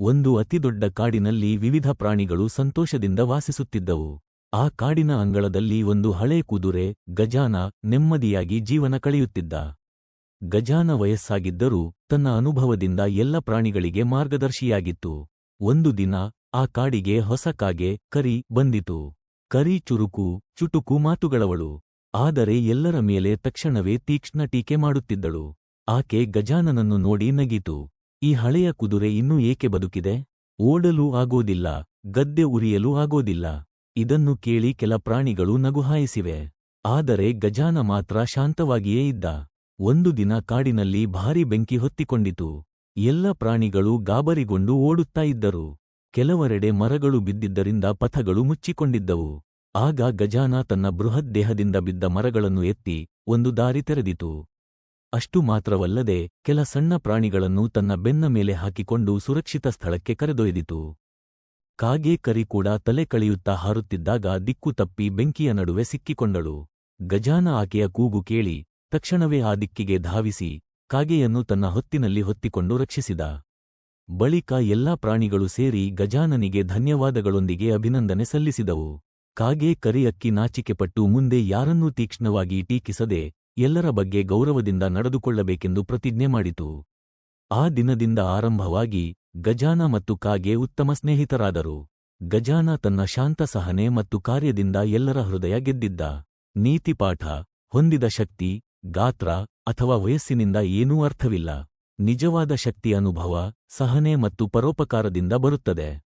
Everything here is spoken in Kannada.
ಒಂದು ಅತಿದೊಡ್ಡ ಕಾಡಿನಲ್ಲಿ ವಿವಿಧ ಪ್ರಾಣಿಗಳು ಸಂತೋಷದಿಂದ ವಾಸಿಸುತ್ತಿದ್ದವು. ಆ ಕಾಡಿನ ಅಂಗಳದಲ್ಲಿ ಒಂದು ಹಳೇ ಕುದುರೆ, ಗಜಾನ, ನೆಮ್ಮದಿಯಾಗಿ ಜೀವನ ಕಳೆಯುತ್ತಿದ್ದ. ಗಜಾನ ವಯಸ್ಸಾಗಿದ್ದರೂ ತನ್ನ ಅನುಭವದಿಂದ ಎಲ್ಲ ಪ್ರಾಣಿಗಳಿಗೆ ಮಾರ್ಗದರ್ಶಿಯಾಗಿತ್ತು. ಒಂದು ದಿನ ಆ ಕಾಡಿಗೆ ಹೊಸ ಕಾಗೆ, ಕರಿ ಬಂದಿತು. ಕರಿ ಚುರುಕು, ಚುಟುಕು ಮಾತುಗಳವಳು. ಆದರೆ ಎಲ್ಲರ ಮೇಲೆ ತಕ್ಷಣವೇ ತೀಕ್ಷ್ಣ ಟೀಕೆ ಮಾಡುತ್ತಿದ್ದಳು. ಆಕೆ ಗಜಾನನನ್ನು ನೋಡಿ ನಗಿತು. ಈ ಹಳೆಯ ಕುದುರೆ ಇನ್ನೂ ಏಕೆ ಬದುಕಿದೆ? ಓಡಲೂ ಆಗೋದಿಲ್ಲ, ಗದ್ದೆ ಉರಿಯಲೂ ಆಗೋದಿಲ್ಲ. ಇದನ್ನು ಕೇಳಿ ಕೆಲ ಪ್ರಾಣಿಗಳು ನಗುಹಾಯಿಸಿವೆ. ಆದರೆ ಗಜಾನ ಮಾತ್ರ ಶಾಂತವಾಗಿಯೇ ಇದ್ದ. ಒಂದು ದಿನ ಕಾಡಿನಲ್ಲಿ ಭಾರಿ ಬೆಂಕಿ ಹೊತ್ತಿಕೊಂಡಿತು. ಎಲ್ಲ ಪ್ರಾಣಿಗಳು ಗಾಬರಿಗೊಂಡು ಓಡುತ್ತಾ ಇದ್ದರು. ಕೆಲವರೆಡೆ ಮರಗಳು ಬಿದ್ದಿದ್ದರಿಂದ ಪಥಗಳು ಮುಚ್ಚಿಕೊಂಡಿದ್ದವು. ಆಗ ಗಜಾನ ತನ್ನ ಬೃಹತ್ ದೇಹದಿಂದ ಬಿದ್ದ ಮರಗಳನ್ನು ಎತ್ತಿ ಒಂದು ದಾರಿ ತೆರೆದಿತು. ಅಷ್ಟು ಮಾತ್ರವಲ್ಲದೆ ಕೆಲ ಸಣ್ಣ ಪ್ರಾಣಿಗಳನ್ನು ತನ್ನ ಬೆನ್ನ ಮೇಲೆ ಹಾಕಿಕೊಂಡು ಸುರಕ್ಷಿತ ಸ್ಥಳಕ್ಕೆ ಕರೆದೊಯ್ದಿತು. ಕಾಗೆ ಕರಿ ಕೂಡ ತಲೆ ಕಳೆಯುತ್ತಾ ಹಾರುತ್ತಿದ್ದಾಗ ದಿಕ್ಕು ತಪ್ಪಿ ಬೆಂಕಿಯ ನಡುವೆ ಸಿಕ್ಕಿಕೊಂಡಳು. ಗಜಾನ ಆಕೆಯ ಕೂಗು ಕೇಳಿ ತಕ್ಷಣವೇ ಆ ದಿಕ್ಕಿಗೆ ಧಾವಿಸಿ ಕಾಗೆಯನ್ನು ತನ್ನ ಹೊತ್ತಿನಲ್ಲಿ ಹೊತ್ತಿಕೊಂಡು ರಕ್ಷಿಸಿದ. ಬಳಿಕ ಎಲ್ಲಾ ಪ್ರಾಣಿಗಳು ಸೇರಿ ಗಜಾನನಿಗೆ ಧನ್ಯವಾದಗಳೊಂದಿಗೆ ಅಭಿನಂದನೆ ಸಲ್ಲಿಸಿದವು. ಕಾಗೆ ಕರಿ ಅಕ್ಕಿ ನಾಚಿಕೆಪಟ್ಟು ಮುಂದೆ ಯಾರನ್ನೂ ತೀಕ್ಷ್ಣವಾಗಿ ಟೀಕಿಸದೆ ಎಲ್ಲರ ಬಗ್ಗೆ ಗೌರವದಿಂದ ನಡೆದುಕೊಳ್ಳಬೇಕೆಂದು ಪ್ರತಿಜ್ಞೆ ಮಾಡಿತು. ಆ ದಿನದಿಂದ ಆರಂಭವಾಗಿ ಗಜಾನ ಮತ್ತು ಕಾಗೆ ಉತ್ತಮ ಸ್ನೇಹಿತರಾದರು. ಗಜಾನ ತನ್ನ ಶಾಂತ ಸಹನೆ ಮತ್ತು ಕಾರ್ಯದಿಂದ ಎಲ್ಲರ ಹೃದಯ ಗೆದ್ದಿದ್ದ. ನೀತಿಪಾಠ ಹೊಂದಿದ ಶಕ್ತಿ, ಗಾತ್ರ ಅಥವಾ ವಯಸ್ಸಿನಿಂದ ಏನೂ ಅರ್ಥವಿಲ್ಲ. ನಿಜವಾದ ಶಕ್ತಿ ಅನುಭವ, ಸಹನೆ ಮತ್ತು ಪರೋಪಕಾರದಿಂದ ಬರುತ್ತದೆ.